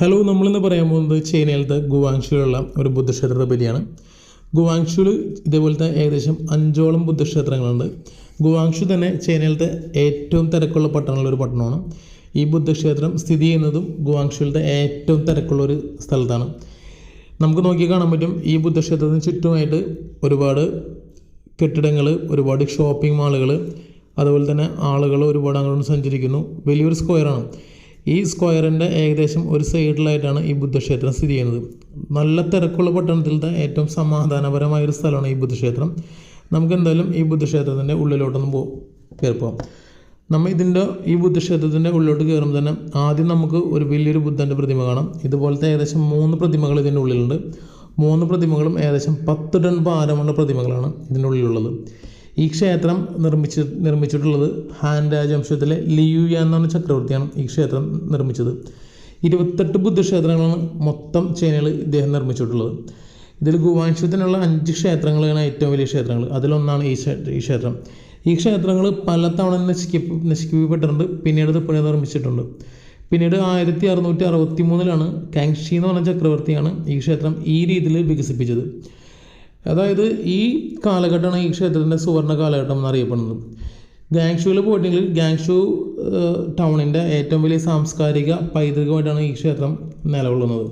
Hello നമ്മളിന്ന് പറയാൻ പോകുന്നത് ചൈനയിലത്തെ ഗുവാങ്ഷുവിലുള്ള ഒരു ബുദ്ധക്ഷേത്രത്തെ പറ്റിയാണ് ഗുവാങ്ഷുവിൽ ഇതേപോലത്തെ ഏകദേശം അഞ്ചോളം ബുദ്ധക്ഷേത്രങ്ങളുണ്ട്. ഗുവാങ്ഷു തന്നെ ചൈനയിലത്തെ ഏറ്റവും തിരക്കുള്ള പട്ടണമുള്ള ഒരു പട്ടണമാണ്. ഈ ബുദ്ധക്ഷേത്രം സ്ഥിതി ചെയ്യുന്നതും ഗുവാങ്ഷുവിലത്തെ ഏറ്റവും തിരക്കുള്ള ഒരു സ്ഥലത്താണ്. നമുക്ക് നോക്കി കാണാൻ പറ്റും ഈ ബുദ്ധക്ഷേത്രത്തിന് ചുറ്റുമായിട്ട് ഒരുപാട് കെട്ടിടങ്ങൾ ഒരുപാട് ഷോപ്പിംഗ് മാളുകൾ അതുപോലെ തന്നെ ആളുകൾ ഒരുപാട് അങ്ങോട്ട് സഞ്ചരിക്കുന്നു. വലിയൊരു സ്ക്വയറാണ് ഈ സ്ക്വയറിന്റെ ഏകദേശം ഒരു സൈഡിലായിട്ടാണ് ഈ ബുദ്ധക്ഷേത്രം സ്ഥിതി ചെയ്യുന്നത്. നല്ല തിരക്കുള്ള പട്ടണത്തിലത്തെ ഏറ്റവും സമാധാനപരമായ ഒരു സ്ഥലമാണ് ഈ ബുദ്ധക്ഷേത്രം. നമുക്ക് എന്തായാലും ഈ ബുദ്ധക്ഷേത്രത്തിന്റെ ഉള്ളിലോട്ടൊന്ന് പോ കയറി പോകാം നമ്മൾ ഇതിന്റെ ഈ ബുദ്ധക്ഷേത്രത്തിന്റെ ഉള്ളിലോട്ട് കയറുമ്പോൾ തന്നെ ആദ്യം നമുക്ക് ഒരു വലിയൊരു ബുദ്ധന്റെ പ്രതിമ കാണാം. ഇതുപോലത്തെ ഏകദേശം മൂന്ന് പ്രതിമകൾ ഇതിന്റെ ഉള്ളിലുണ്ട്. മൂന്ന് പ്രതിമകളും ഏകദേശം പത്ത് ടൺ ഭാരമുള്ള പ്രതിമകളാണ് ഇതിന്റെ ഉള്ളിലുള്ളത്. ഈ ക്ഷേത്രം നിർമ്മിച്ച് നിർമ്മിച്ചിട്ടുള്ളത് ഹാൻ രാജവംശത്തിലെ ലിയുയ പറഞ്ഞ ചക്രവർത്തിയാണ് ഈ ക്ഷേത്രം നിർമ്മിച്ചത്. ഇരുപത്തെട്ട് ബുദ്ധക്ഷേത്രങ്ങളാണ് മൊത്തം ചൈനയിൽ ഇദ്ദേഹം നിർമ്മിച്ചിട്ടുള്ളത്. ഇതിൽ ഗുവാൻഷത്തിനുള്ള അഞ്ച് ക്ഷേത്രങ്ങളാണ് ഏറ്റവും വലിയ ക്ഷേത്രങ്ങൾ അതിലൊന്നാണ് ഈ ഈ ക്ഷേത്രം. ഈ ക്ഷേത്രങ്ങൾ പലതവണ നശിക്ക നശിക്കപ്പെട്ടിട്ടുണ്ട്. പിന്നീട് ഇത് പുനർനിർമ്മിച്ചിട്ടുണ്ട്. പിന്നീട് ആയിരത്തി അറുന്നൂറ്റി അറുപത്തി മൂന്നിലാണ് കാങ്ഷി എന്ന് പറഞ്ഞ ചക്രവർത്തിയാണ് ഈ ക്ഷേത്രം ഈ രീതിയിൽ വികസിപ്പിച്ചത്. അതായത് ഈ കാലഘട്ടമാണ് ഈ ക്ഷേത്രത്തിന്റെ സുവർണ കാലഘട്ടം എന്നറിയപ്പെടുന്നത്. ഗാങ്ഷുവിൽ പോയിട്ടുണ്ടെങ്കിൽ ഗാങ്ഷു ടൗണിന്റെ ഏറ്റവും വലിയ സാംസ്കാരിക പൈതൃകമായിട്ടാണ് ഈ ക്ഷേത്രം നിലകൊള്ളുന്നത്.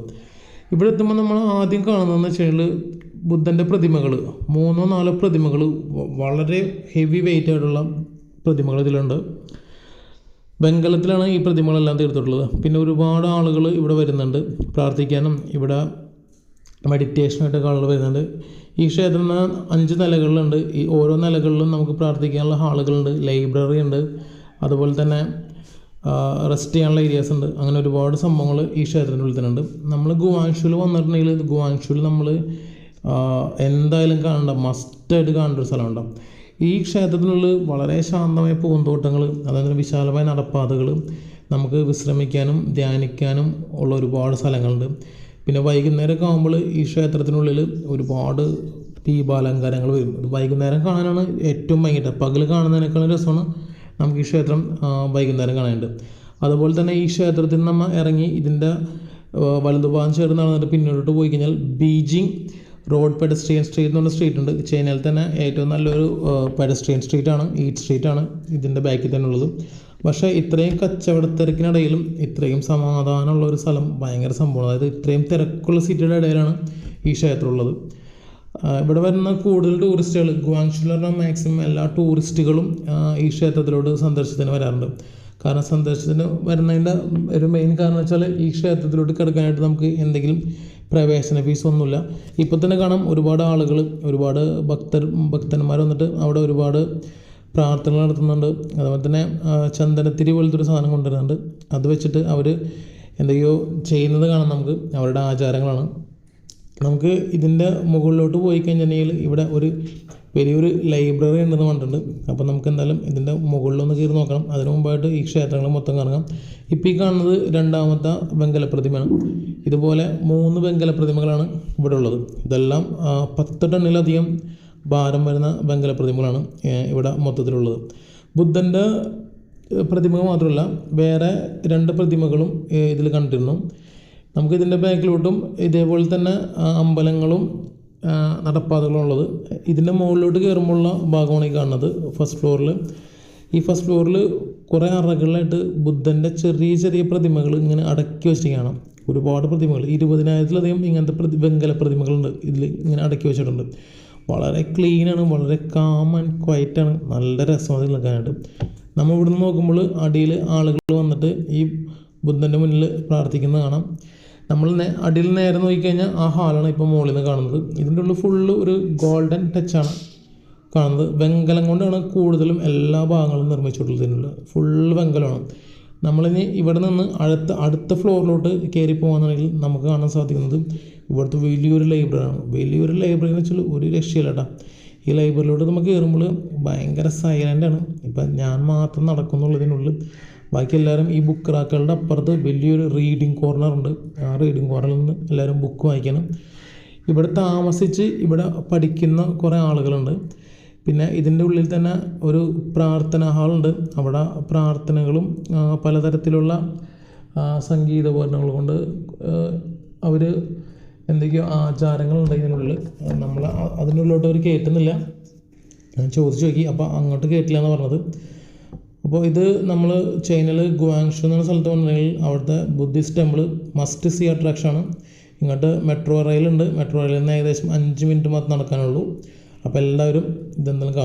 ഇവിടെ എത്തുമ്പോൾ നമ്മൾ ആദ്യം കാണുന്നതെന്ന് വെച്ച് കഴിഞ്ഞാൽ ബുദ്ധന്റെ പ്രതിമകൾ മൂന്നോ നാലോ പ്രതിമകൾ വളരെ ഹെവി വെയിറ്റ് ആയിട്ടുള്ള പ്രതിമകൾ ഇതിലുണ്ട്. വെങ്കലത്തിലാണ് ഈ പ്രതിമകളെല്ലാം തീർത്തിട്ടുള്ളത്. പിന്നെ ഒരുപാട് ആളുകൾ ഇവിടെ വരുന്നുണ്ട്. പ്രാർത്ഥിക്കാനും ഇവിടെ മെഡിറ്റേഷനായിട്ടൊക്കെ ആളുകൾ വരുന്നുണ്ട്. ഈ ക്ഷേത്രത്തിന് അഞ്ച് നിലകളിലുണ്ട്. ഈ ഓരോ നിലകളിലും നമുക്ക് പ്രാർത്ഥിക്കാനുള്ള ഹാളുകളുണ്ട് ലൈബ്രറി ഉണ്ട്. അതുപോലെ തന്നെ റെസ്റ്റ് ചെയ്യാനുള്ള ഏരിയാസ് ഉണ്ട്. അങ്ങനെ ഒരുപാട് സംഭവങ്ങൾ ഈ ക്ഷേത്രത്തിന്റെ ഉള്ളിൽ തന്നെ ഉണ്ട് നമ്മൾ ഗുവാൻഷുവിൽ വന്നിട്ടുണ്ടെങ്കിൽ ഗുവാൻഷുവിൽ നമ്മൾ എന്തായാലും കാണേണ്ട മസ്റ്റായിട്ട് കാണേണ്ട ഒരു സ്ഥലമുണ്ടാവും ഈ ക്ഷേത്രത്തിനുള്ളിൽ വളരെ ശാന്തമായ പൂന്തോട്ടങ്ങൾ അതായത് വിശാലമായ നടപ്പാതകൾ നമുക്ക് വിശ്രമിക്കാനും ധ്യാനിക്കാനും ഉള്ള ഒരുപാട് സ്ഥലങ്ങളുണ്ട്. പിന്നെ വൈകുന്നേരമൊക്കെ ആകുമ്പോൾ ഈ ക്ഷേത്രത്തിനുള്ളിൽ ഒരുപാട് ദീപാലങ്കാരങ്ങൾ വരും. ഇത് വൈകുന്നേരം കാണാനാണ് ഏറ്റവും ഭയങ്കര പകൽ കാണുന്നതിനേക്കാൾ രസമാണ് നമുക്ക് ഈ ക്ഷേത്രം വൈകുന്നേരം കാണാനുണ്ട് അതുപോലെ തന്നെ ഈ ക്ഷേത്രത്തിൽ നമ്മൾ ഇറങ്ങി ഇതിന്റെ വലതുഭാഗം ചേർന്ന് നടന്നിട്ട് പിന്നോട്ട് പോയി കഴിഞ്ഞാൽ ബീജിങ് റോഡ് പെഡസ്ട്രിയൻ സ്ട്രീറ്റ് എന്ന് പറഞ്ഞ സ്ട്രീറ്റ് ഉണ്ട്. ചൈനയിൽ തന്നെ ഏറ്റവും നല്ലൊരു പെഡസ്ട്രിയൻ സ്ട്രീറ്റാണ് ഈറ്റ് സ്ട്രീറ്റാണ് ഇതിന്റെ ബാക്കിൽ തന്നെ ഉള്ളത്. പക്ഷേ ഇത്രയും കച്ചവടത്തിരക്കിനിടയിലും ഇത്രയും സമാധാനമുള്ള ഒരു സ്ഥലം ഭയങ്കര സംഭവമാണ്. അതായത് ഇത്രയും തിരക്കുള്ള സിറ്റിയുടെ ഇടയിലാണ് ഈ ക്ഷേത്രം ഉള്ളത് ഇവിടെ വരുന്ന കൂടുതൽ ടൂറിസ്റ്റുകൾ ഗുവാങ്ഷുവിൽ മാക്സിമം എല്ലാ ടൂറിസ്റ്റുകളും ഈ ക്ഷേത്രത്തിലോട്ട് സന്ദർശനത്തിന് വരാറുണ്ട്. കാരണം സന്ദർശനത്തിന് വരുന്നതിന്റെ ഒരു മെയിൻ കാരണം വെച്ചാൽ ഈ ക്ഷേത്രത്തിലോട്ട് കിടക്കാനായിട്ട് നമുക്ക് എന്തെങ്കിലും പ്രവേശന ഫീസ് ഒന്നുമില്ല. ഇപ്പോൾ തന്നെ കാണാം ഒരുപാട് ആളുകൾ ഒരുപാട് ഭക്തർ ഭക്തന്മാർ വന്നിട്ട് അവിടെ ഒരുപാട് പ്രാർത്ഥനകൾ നടത്തുന്നുണ്ട്. അതുപോലെ തന്നെ ചന്ദനത്തിരി പോലത്തെ ഒരു സാധനം കൊണ്ടുവരുന്നുണ്ട്. അത് വെച്ചിട്ട് അവർ എന്തൊക്കെയോ ചെയ്യുന്നത് കാണാം നമുക്ക്. അവരുടെ ആചാരങ്ങളാണ്. നമുക്ക് ഇതിന്റെ മുകളിലോട്ട് പോയി കഴിഞ്ഞിട്ടുണ്ടെങ്കിൽ ഇവിടെ ഒരു വലിയൊരു ലൈബ്രറി ഉണ്ടെന്ന് പറഞ്ഞിട്ടുണ്ട്. അപ്പോൾ നമുക്ക് എന്തായാലും ഇതിന്റെ മുകളിലൊന്ന് കയറി നോക്കണം. അതിന് മുമ്പായിട്ട് ഈ ക്ഷേത്രങ്ങൾ മൊത്തം കാണാം ഇപ്പോൾ ഈ കാണുന്നത് രണ്ടാമത്തെ വെങ്കല പ്രതിമയാണ്. ഇതുപോലെ മൂന്ന് വെങ്കല പ്രതിമകളാണ് ഇവിടെ ഉള്ളത്. ഇതെല്ലാം പത്ത് ടണ്ണിലധികം ഭാരം വരുന്ന വെങ്കല പ്രതിമകളാണ് ഇവിടെ മൊത്തത്തിലുള്ളത്. ബുദ്ധന്റെ പ്രതിമ മാത്രമല്ല വേറെ രണ്ട് പ്രതിമകളും ഇതിൽ കണ്ടിരുന്നു. നമുക്ക് ഇതിന്റെ ബാക്കിലോട്ടും ഇതേപോലെ തന്നെ അമ്പലങ്ങളും നടപ്പാതകളും ഉള്ളത്. ഇതിന്റെ മുകളിലോട്ട് കയറുമ്പോഴുള്ള ഭാഗമാണ് ഈ കാണുന്നത് ഫസ്റ്റ് ഫ്ലോറിൽ ഈ ഫസ്റ്റ് ഫ്ലോറിൽ കുറേ അറകളിലായിട്ട് ബുദ്ധന്റെ ചെറിയ ചെറിയ പ്രതിമകൾ ഇങ്ങനെ അടക്കി വെച്ചിരിക്കുകയാണ്. ഒരുപാട് പ്രതിമകൾ ഇരുപതിനായിരത്തിലധികം ഇങ്ങനത്തെ പ്രതി വെങ്കല പ്രതിമകളുണ്ട് ഇതിൽ ഇങ്ങനെ അടക്കി വെച്ചിട്ടുണ്ട്. വളരെ ക്ലീനാണ് വളരെ കാം ആൻഡ് ആണ്. നല്ല രസമാണ് നിൽക്കാനായിട്ട് നമ്മൾ ഇവിടുന്ന് നോക്കുമ്പോൾ അടിയിൽ ആളുകൾ വന്നിട്ട് ഈ ബുദ്ധന്റെ മുന്നിൽ പ്രാർത്ഥിക്കുന്ന കാണാം. നമ്മൾ അടിയിൽ നേരെ നോക്കിക്കഴിഞ്ഞാൽ ആ ഹാളാണ് ഇപ്പോൾ മുകളിൽ നിന്ന് കാണുന്നത്. ഇതിന്റെ ഉള്ളിൽ ഫുള്ള് ഒരു ഗോൾഡൻ ടച്ചാണ് കാണുന്നത്. വെങ്കലം കൊണ്ടാണ് കൂടുതലും എല്ലാ ഭാഗങ്ങളും നിർമ്മിച്ചിട്ടുള്ളത് ഇതിനുള്ള ഫുള്ള് വെങ്കലമാണ്. നമ്മളിനി ഇവിടെ നിന്ന് അടുത്ത അടുത്ത ഫ്ലോറിലോട്ട് കയറി പോകാന്നുണ്ടെങ്കിൽ നമുക്ക് കാണാൻ സാധിക്കുന്നത് ഇവിടുത്തെ വലിയൊരു ലൈബ്രറിയാണ് വലിയൊരു ലൈബ്രറി എന്ന് വെച്ചാൽ ഒരു രക്ഷയില്ല കേട്ടോ ഈ ലൈബ്രറിയിലോട്ട് നമുക്ക് കയറുമ്പോൾ ഭയങ്കര സൈലന്റാണ് ഇപ്പം ഞാൻ മാത്രം നടക്കുന്നുള്ളതിനുള്ളിൽ ബാക്കി എല്ലാവരും ഈ ബുക്ക് റാക്കുകളുടെ അപ്പുറത്ത് വലിയൊരു റീഡിങ് കോർണർ ഉണ്ട്. ആ റീഡിങ് കോർണറിൽ നിന്ന് എല്ലാവരും ബുക്ക് വായിക്കണം. ഇവിടെ താമസിച്ച് ഇവിടെ പഠിക്കുന്ന കുറേ ആളുകളുണ്ട്. പിന്നെ ഇതിന്റെ ഉള്ളിൽ തന്നെ ഒരു പ്രാർത്ഥന ഹാളുണ്ട്. അവിടെ പ്രാർത്ഥനകളും പലതരത്തിലുള്ള സംഗീതോപകരണങ്ങൾ കൊണ്ട് അവർ എന്തൊക്കെയോ ആചാരങ്ങളുണ്ട് ഇതിനുള്ളിൽ നമ്മൾ അതിനുള്ളിലോട്ട് അവർ കയറ്റുന്നില്ല ഞാൻ ചോദിച്ചു നോക്കി അപ്പോൾ അങ്ങോട്ട് കയറ്റില്ല എന്ന് പറഞ്ഞത്. അപ്പോൾ ഇത് നമ്മൾ ചൈനയിൽ ഗുവാങ്ഷു എന്ന സ്ഥലത്ത് വന്നിട്ടുണ്ടെങ്കിൽ അവിടുത്തെ ബുദ്ധിസ്റ്റ് ടെമ്പിൾ മസ്റ്റ് സി അട്രാക്ഷനാണ്. ഇങ്ങോട്ട് മെട്രോ റെയിലുണ്ട്. മെട്രോ റെയിലിൽ നിന്ന് ഏകദേശം അഞ്ച് മിനിറ്റ് മാത്രം നടക്കാനുള്ളൂ. അപ്പോൾ എല്ലാവരും ഇതെന്തായാലും കാണും